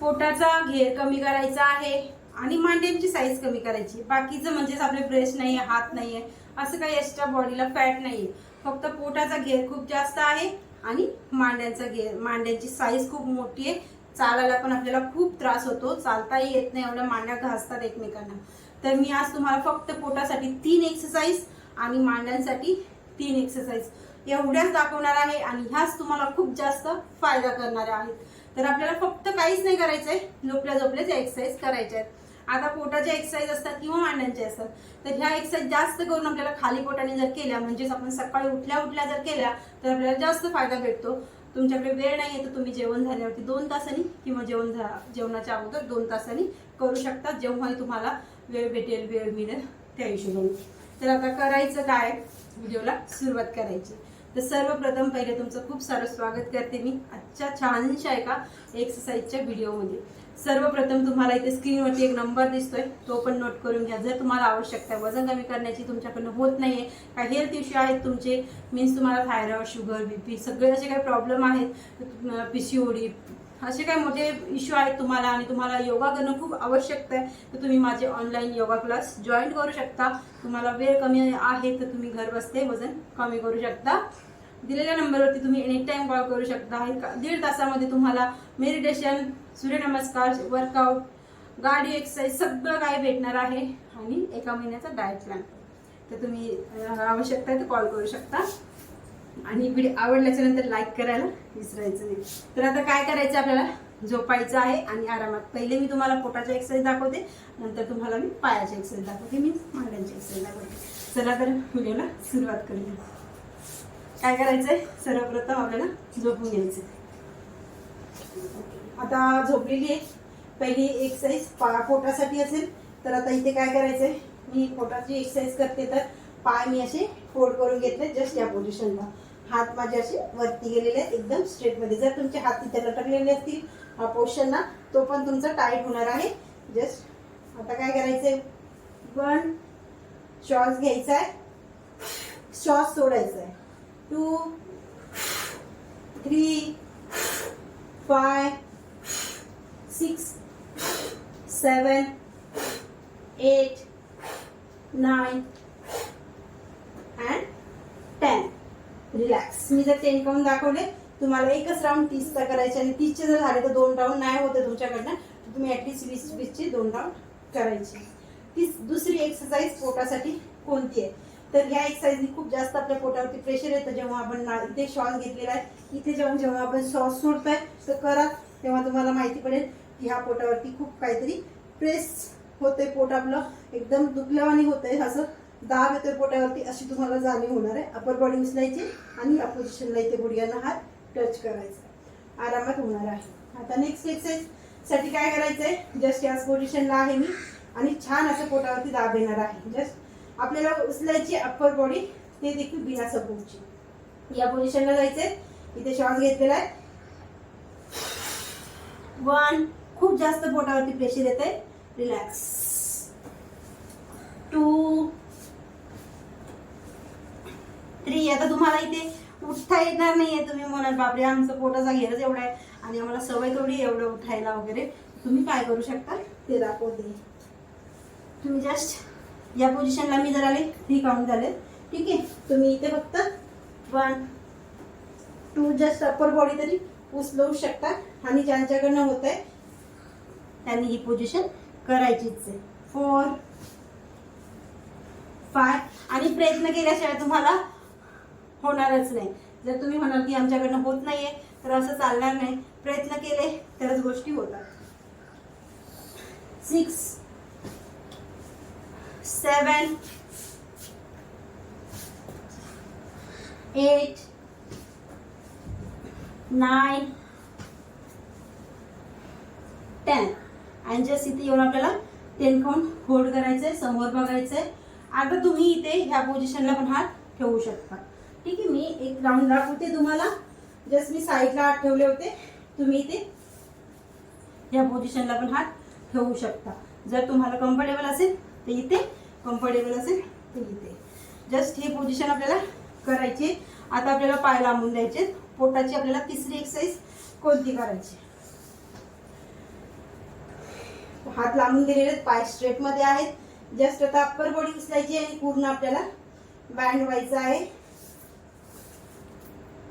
पोटाचा घेर कमी करायचा आहे आणि मांड्यांची साईज कमी करायची. बाकीचं म्हणजेच आपले ब्रेस्ट नाही आहे हात नाही आहे असं काही एक्स्ट्रा बॉडीला फॅट नाही आहे फक्त पोटाचा घेर खूप जास्त आहे आणि मांड्यांचा घेर मांड्यांची साईज खूप मोठी आहे. चालायला पण आपल्याला खूप त्रास होतो. चालताही येत नाही एवढ्या मांड्या घासतात एकमेकांना. तर मी आज तुम्हाला फक्त पोटासाठी तीन एक्सरसाइज आणि मांड्यांसाठी तीन एक्सरसाइज एवढ्याच दाखवणार आहे आणि ह्याच तुम्हाला खूप जास्त फायदा करणाऱ्या आहेत तर आपल्याला फक्त काहीच नाही करायचंय. झोपल्या झोपल्याच एक्सरसाइज करायच्या आहेत. आता पोटाच्या एक्सरसाइज असतात किंवा मांड्यांचे असतात. तर ह्या एक्सरसाइज जास्त करून आपल्याला खाली पोटाने जर केल्या म्हणजेच आपण सकाळी उठल्या उठल्या जर केल्या तर आपल्याला जास्त फायदा भेटतो. तुमच्याकडे वेळ नाही आहे तर तुम्ही जेवण झाल्यावरती दोन तासांनी किंवा जेवण झा जेवणाच्या अगोदर दोन तासांनी करू शकता. जेव्हाही तुम्हाला वेळ भेटेल वेळ मिळेल त्या हिशोबाने. तर आता करायचं काय? व्हिडिओला सुरुवात करायची. तर सर्वप्रथम पहिले तुमचं खूप सारं स्वागत करते मी आजच्या छानशा एका एक्सरसाइजच्या व्हिडिओमध्ये सर्वप्रथम तुम्हाला इथे स्क्रीनवरती एक नंबर दिसतोय तो पण नोट करून घ्या. जर तुम्हाला आवश्यकता आहे वजन कमी करण्याची तुमच्याकडनं होत नाहीये काही हेल्थ इश्यू आहेत तुमचे मीन्स तुम्हाला थायरॉइड शुगर बीपी सगळे असे काही प्रॉब्लेम आहेत पी सी ओ डी असे काही मोठे इश्यू आहेत तुम्हाला आणि तुम्हाला योगा करणं खूप आवश्यक आहे. तर तुम्ही माझे ऑनलाईन योगा क्लास जॉईन करू शकता. तुम्हाला वेळ कमी आहे तर तुम्ही घर बसते वजन कमी करू शकता. दिलेल्या नंबरवरती तुम्ही एनी टाईम कॉल करू शकता. दीड तासामध्ये तुम्हाला मेडिटेशन सूर्यनमस्कार वर्कआउट गाडी एक्सरसाइज सगळं काय भेटणार आहे. आणि एका महिन्याचा डाएट प्लॅन तर तुम्ही आवश्यकता आहे तर कॉल करू शकता. आणि व्हिडिओ आवडल्याच्या नंतर लाईक करायला विसरायचं नाही. तर आता काय करायचं आपल्याला? झोपायचं आहे आणि आरामात. पहिले मी तुम्हाला पोटाची एक्सरसाइज दाखवते नंतर तुम्हाला मी पायाची एक्सरसाइज दाखवते मी मांड्यांची एक्सरसाइज दाखवते. चला तर व्हिडिओला सुरुवात करूया. काय करायचंय? सर्वप्रथम आपल्याला झोपून घ्यायचं आता झोपलेली आहे. पहिली एक्सरसाइज पा पोटासाठी असेल तर आता इथे काय करायचंय? मी पोटाची एक्सरसाइज करते तर पाय मी असे फोल्ड करून घेतले जस्ट या पोझिशनला हात माझे असे वरती गेलेले आहेत एकदम स्ट्रेटमध्ये. जर तुमचे हात तिथे लटकलेले असतील हा पोर्शन ना तो पण तुमचा टाईट होणार आहे. जस्ट आता काय करायचंय? वन श्वास घ्यायचा आहे. श्वास सोडायचा आहे two three five six seven eight nine and ten relax मी जर टेन काउंट दाखवले. तुम्हाला एकच राऊंड तीसचा करायचे आणि तीसचे जर झाले तर दोन राऊंड नाही होते तुमच्याकडनं. तर तुम्ही ॲटलीस्ट वीस वीसचे दोन राऊंड करायचे. तीच दुसरी एक्सरसाइज पोटासाठी कोणती आहे? तर ह्या एक्सरसाइजनी खूप जास्त आपल्या पोटावरती प्रेशर येतं. जेव्हा आपण ना इथे श्वास घेतलेला आहे. इथे जेव्हा जेव्हा आपण श्वास सोडतोय तर करा. तेव्हा तुम्हाला माहिती पडेल की ह्या पोटावरती खूप काहीतरी प्रेस होते पोट आपलं एकदम दुखल्यावानी होतंय असं. दाब येतोय पोटावरती अशी तुम्हाला जाणीव होणार आहे. अपर बॉडी उचलायची आणि या पोझिशनला इथे गुडघ्यांना हात टच करायचा. आरामात होणार आहे. आता नेक्स्ट एक्सरसाइजसाठी काय करायचंय? जस्ट याच पोझिशनला आहे मी आणि छान असं पोटावरती दाब येणार आहे. जस्ट आपल्याला उचलायची अप्पर बॉडी ते देखील बिना सपोर्टची या पोझिशनला जायचंय. इथे श्वास घेतलेला आहे. वन खूप जास्त पोटावरती प्रेशर येत आहे रिलॅक्स टू फ्री आता तुम्हाला इथे उठता येणार नाहीये तुम्ही म्हणाल बापरे आमचं पोटाचा घेरच एवढा आहे. आणि आम्हाला सवय थोडी एवढं उठायला वगैरे. तुम्ही काय करू शकता? ते दाखवते तुम्ही जस्ट या पोझिशनला मी जर आले थ्री काउंट झाले. ठीक आहे? तुम्ही इथे फक्त one two just upper body तरी उचलवू शकता. आणि ज्यांच्याकडनं होत आहे त्यांनी ही पोझिशन करायचीच आहे. फोर फाय आणि प्रयत्न केल्याशिवाय तुम्हाला होणारच नाही. जर तुम्ही म्हणाल की आमच्याकडनं होत नाहीये तर असं चालणार नाही. प्रयत्न केले तरच गोष्टी होतात. Six seven eight nine ten आणि जस्ट इथे येऊन आपल्याला टेन काउंट होल्ड करायचंय समोर बघायचंय. आता तुम्ही इथे ह्या पोझिशनला पण हात ठेवू शकता. ठीक आहे मी एक राऊंड दाखवते तुम्हाला. जस्ट मी साईडला हात ठेवले होते. तुम्ही इथे या पोझिशनला पण हात ठेवू शकता. जर तुम्हाला कम्फर्टेबल असेल तर इथे. कम्फर्टेबल असेल तर इथे. जस्ट ही पोझिशन आपल्याला करायची. आता आपल्याला पाय लांबून द्यायचे. पोटाची आपल्याला तिसरी एक्सरसाइज कोणती करायची? हात लांबून दिलेले आहेत पाय स्ट्रेटमध्ये आहेत. जस्ट आता अप्पर बॉडी उचलायची आणि पूर्ण आपल्याला बँड व्हायचं आहे.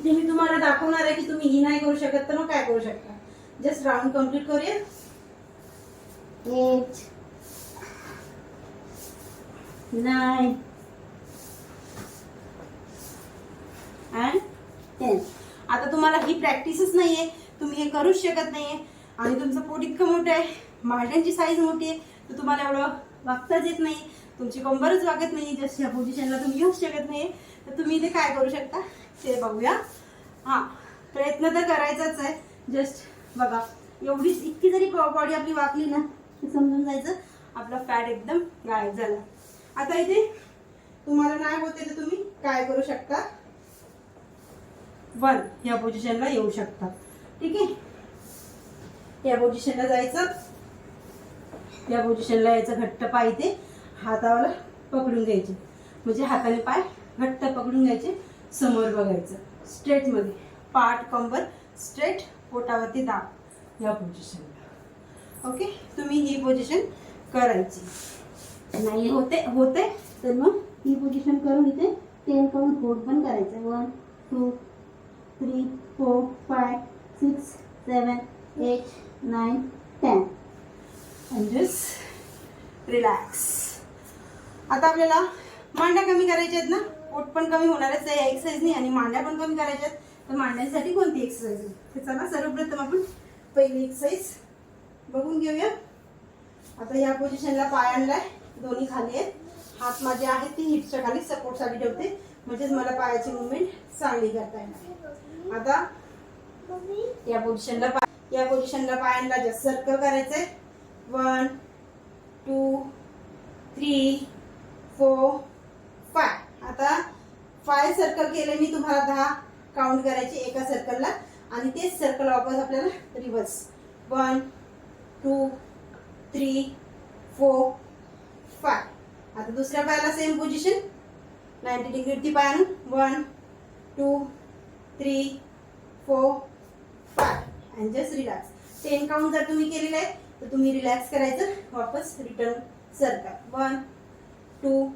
इथे मी तुम्हाला दाखवणार आहे की तुम्ही ही नाही करू शकत तर मग काय करू शकता? जस्ट राऊंड कंप्लीट करूया. एट नाईन अँड टेन आता तुम्हाला ही प्रॅक्टिसच नाहीये तुम्ही हे करूच शकत नाहीये. आणि तुमचं पोट इतकं मोठं आहे मांड्यांची साईज मोठी आहे तर तुम्हाला एवढं वागताच येत नाही. तुमची कंबरच वागत नाही जस्ट ह्या पोझिशनला तुम्ही येऊच शकत नाही तर तुम्ही इथे काय करू शकता? ते बघूया. हां प्रयत्न तर करायचाच आहे. जस्ट बघा एवढी इतकी जरी बॉडी आपली वाकली ना ते समजून जायचं आपला फॅट एकदम गायब झाला. आता इथे तुम्हाला नाही होते तर तुम्ही काय करू शकता? वन या पोझिशनला येऊ शकता. ठीक आहे? या पोझिशनला जायचं. या पोझिशनला यायचं घट्ट पाय इथे. हातावर पकडून घ्यायचे. म्हणजे हाताने पाय घट्ट पकडून घ्यायचे. समोर बघायचं. स्ट्रेटमध्ये. पाठ कंबर स्ट्रेट पोटावरती दाब. या पोझिशनला ओके तुम्ही ही पोझिशन करायची. नाही होते होते तर मग ही पोझिशन करून इथे टेन काउंट होल्ड पण करायचं. One two three four five six seven eight nine ten and relax आता आपल्याला मांड्या कमी करायच्या आहेत ना? पोट पण कमी होणारच आहे या एक्सरसाइजनी आणि मांड्या पण कमी करायच्या आहेत. तर मांड्यांसाठी कोणती एक्सरसाइज आहे तर चला सर्वप्रथम आपण पहिली एक्सरसाइज बघून घेऊया. आता या पोझिशनला पाय आणलाय. दोन्ही खाली आहेत. हात माझे आहेत ते हिप्सच्या खाली सपोर्टसाठी ठेवते. म्हणजेच मला पायाची मुवमेंट चांगली करता येणार आता या पोझिशनला पाय या पोझिशनला पायांना जस्ट सर्कल करायचंय. One two three four five आता फाय सर्कल केले मी तुम्हाला दहा. काउंट करायचे एका सर्कलला आणि तेच सर्कल वापस आपल्याला reverse one two three four five आता दुसऱ्या पायाला सेम पोझिशन नाईन्टी डिग्रीवरती पाय आणून one two three four five and just relax ten count जर तुम्ही केलेले आहे तर तुम्ही रिलॅक्स करायचं. वापस return circle one two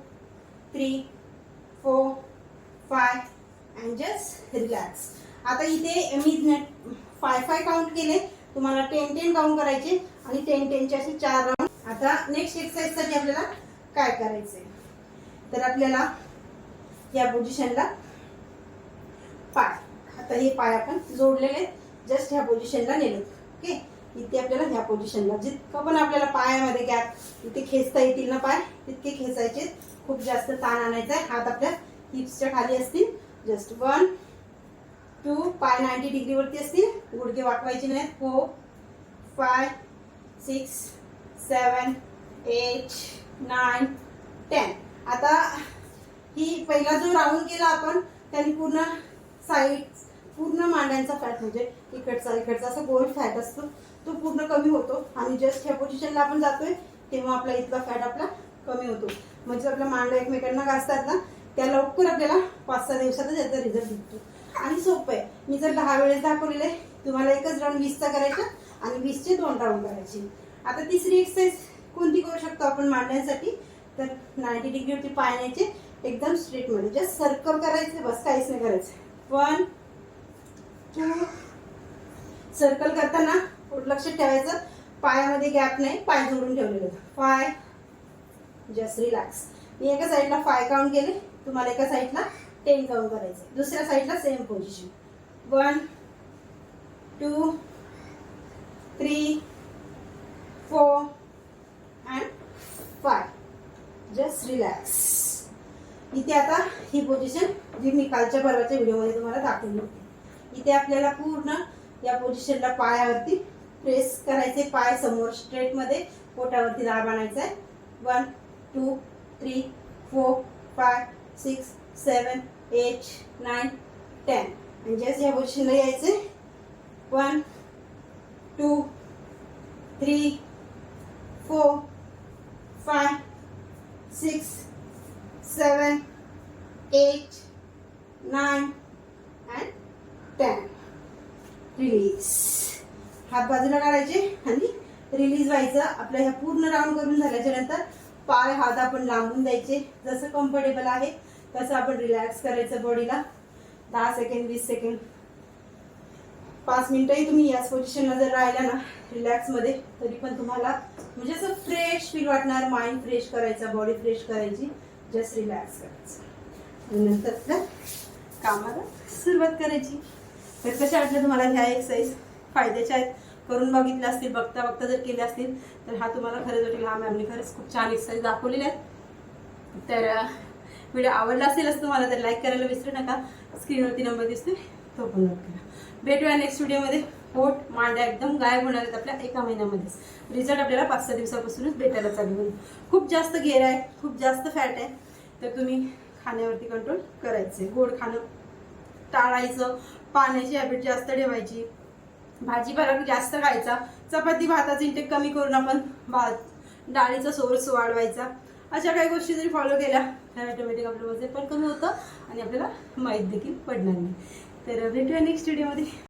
three four five and just relax आता इथे मी फाय फाय काउंट केले. तुम्हाला टेन टेन काउंट करायचे. आणि टेन टेनचे असे चार राऊंड आता नेक्स्ट एक्सरसाइजसाठी आपल्याला काय करायचंय? तर आपल्याला या पोझिशनला पाय. आता हे पाय आपण जोडलेले आहेत. जस्ट ह्या पोझिशनला नेले. ओके इथे आपल्याला ह्या पोझिशनला जितकं पण आपल्याला पायामध्ये गॅप इथे खेचता येतील ना पाय तितके खेचायचे खूप जास्त ताण आणायचा आहे. हात आपल्या हिप्सच्या खाली असतील. जस्ट वन टू पाय नाईन्टी डिग्रीवरती असतील. गुडघे वाटवायचे नाहीत. Four five six seven eight nine ten आता ही पहिला जो राऊंड केला आपण त्यांनी पूर्ण साईड पूर्ण मांड्यांचा फॅट म्हणजे इकडचा इकडचा असा गोल फॅट असतो तो पूर्ण कमी होतो. आणि जस्ट ह्या पोझिशनला आपण जातोय तेव्हा आपला इथला फॅट आपला कमी होतो. म्हणजे आपल्या मांड्या एकमेकांना घासतात ना त्या लवकर आपल्याला पाच सहा दिवसातच याचा रिझल्ट भेटतो. आणि सोपं आहे. मी जर दहा वेळेस दाखवलेलं आहे तुम्हाला एकच राऊंड वीसचा करायचा आणि वीसचे दोन राऊंड करायचे. आता तिसरी एक्सरसाइज कोणती करू शकतो आपण मांडण्यासाठी तर नाईन्टी डिग्रीवरती पाय न्यायचे एकदम स्ट्रेटमध्ये जस्ट सर्कल करायचं बस काहीच नाही करायचं. वन टू सर्कल करताना लक्षात ठेवायचं. पायामध्ये गॅप नाही पाय जोडून ठेवलेलं. पाय जस्ट रिलॅक्स मी एका साईडला फाय काउंट केले तुम्हाला एका साईडला टेन काउंट करायचे. दुसऱ्या साईडला same position one two three four and five just relax इथे आता ही पोझिशन जी मी कालच्या परवाच्या व्हिडिओमध्ये तुम्हाला दाखवली होती. इथे आपल्याला पूर्ण या पोझिशनला पायावरती प्रेस करायचे पाय समोर स्ट्रेटमध्ये पोटावरती दाब आणायचा आहे. One two three four five six seven eight nine ten. आणि जस्ट या पोझिशनला यायचे. One two three four five six seven eight nine and ten release हात बाजूला काढायचे आणि रिलीज व्हायचं आपल्या ह्या पूर्ण राऊंड करून झाल्याच्यानंतर पाय हात आपण लांबून द्यायचे. जसं कम्फर्टेबल आहे तसं आपण रिलॅक्स करायचं बॉडीला दहा सेकंड वीस सेकंड पाच मिनिटंही तुम्ही याच पोझिशनला जर राहिला ना रिलॅक्समध्ये तरी पण तुम्हाला म्हणजे असं फ्रेश फील वाटणार माइंड फ्रेश करायचा बॉडी फ्रेश करायची. जस्ट रिलॅक्स करायचं. नंतर कामाला सुरुवात करायची. तर कशा वाटल्या तुम्हाला ह्या एक्सरसाइज फायद्याच्या आहेत. करून बघितल्या असतील बघता बघता जर केल्या असतील तर हा तुम्हाला खरंच वाटेल. हा मॅमने खरंच खूप छान एक्सरसाइज दाखवलेल्या आहेत. तर व्हिडिओ आवडला असेल असं तुम्हाला तर लाईक करायला विसरू नका. स्क्रीनवरती नंबर दिसतोय तो पण नोट करा. भेटूया नेक्स्ट व्हिडिओमध्ये पोट मांड्या एकदम गायब होणार आहेत आपल्या एका महिन्यामध्येच रिझल्ट आपल्याला पाच सहा दिवसापासूनच भेटायला चालू होईल. खूप जास्त घेर आहे खूप जास्त फॅट आहे. तर तुम्ही खाण्यावरती कंट्रोल करायचे गोड खाणं टाळायचं. पाण्याची हॅबिट जास्त ठेवायची. भाजीपाला जास्त खायचा. चपाती भाताचा इंटेक कमी करून आपण भात डाळीचा सोर्स वाढवायचा. अशा काही गोष्टी जरी फॉलो केल्या तर ऑटोमॅटिक आपलं वजन पण कमी होतं आणि आपल्याला माहीत देखील पडणार नाही. तर भेटूया नेक्स्ट व्हिडिओमध्ये